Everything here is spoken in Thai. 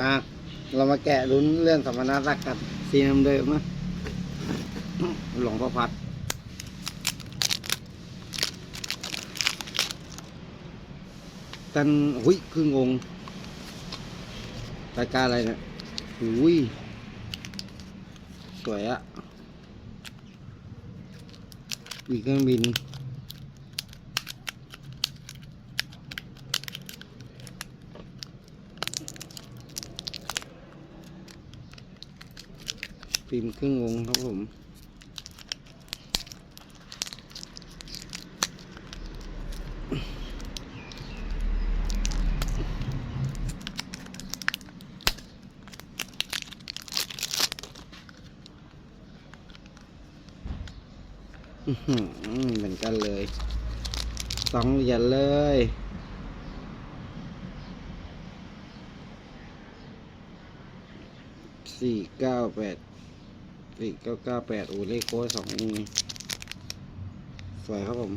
มา เรามาแกะลุ้นเรื่องสมณศักดิ์กันสีน้ำเดิมนะหลวงพ่อพัด ตันหุยครึ่งองค์รายการอะไรเนี่ยหุยสวยอะมีเครื่องบิน ฟิล์มครึ่งวงครับผม เหมือนกันเลยสองเหรียญเลยสี่เก้าแปด เก้าเก้าแปดโอ้เลขโค้ดสองมีสวยครับผม